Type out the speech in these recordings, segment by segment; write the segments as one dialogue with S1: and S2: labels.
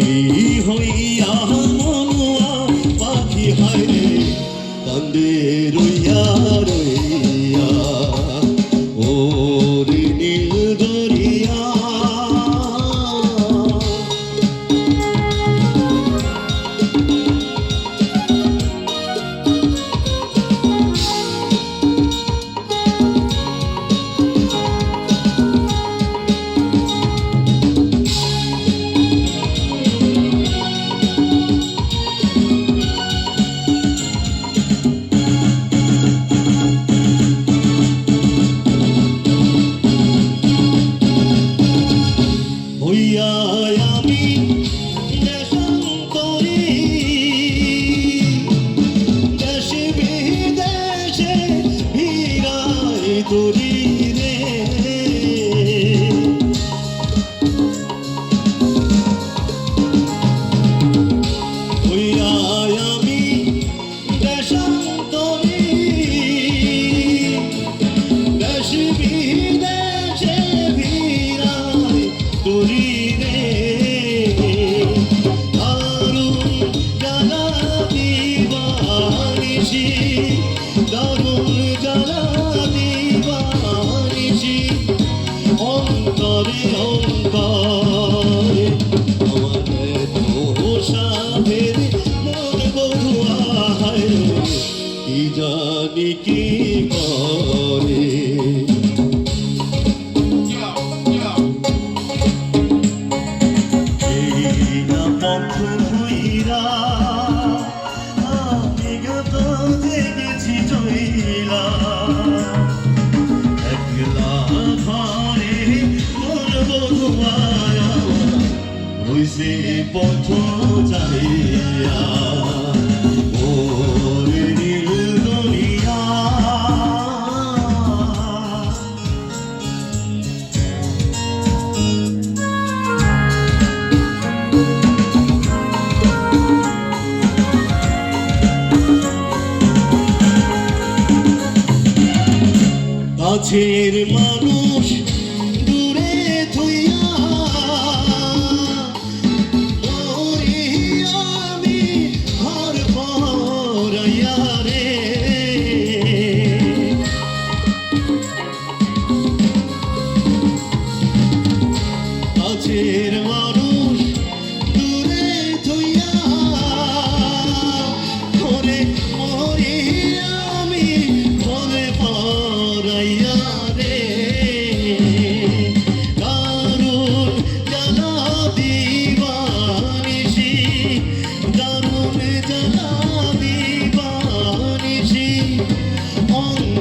S1: পাখি হইয়া মনুয়া পাখি হায় কান্দে রইয়া রইয়া Corinthians. না পথ ভুইরা আমি গত জেগেছি জইলা একলা ঘরে মন বধুয়ায় হইছে পথ যাইয়া। কাছের মানুষ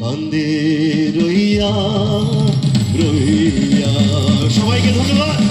S1: বন্দে রইয়া রইয়া। সবাইকে ধন্যবাদ।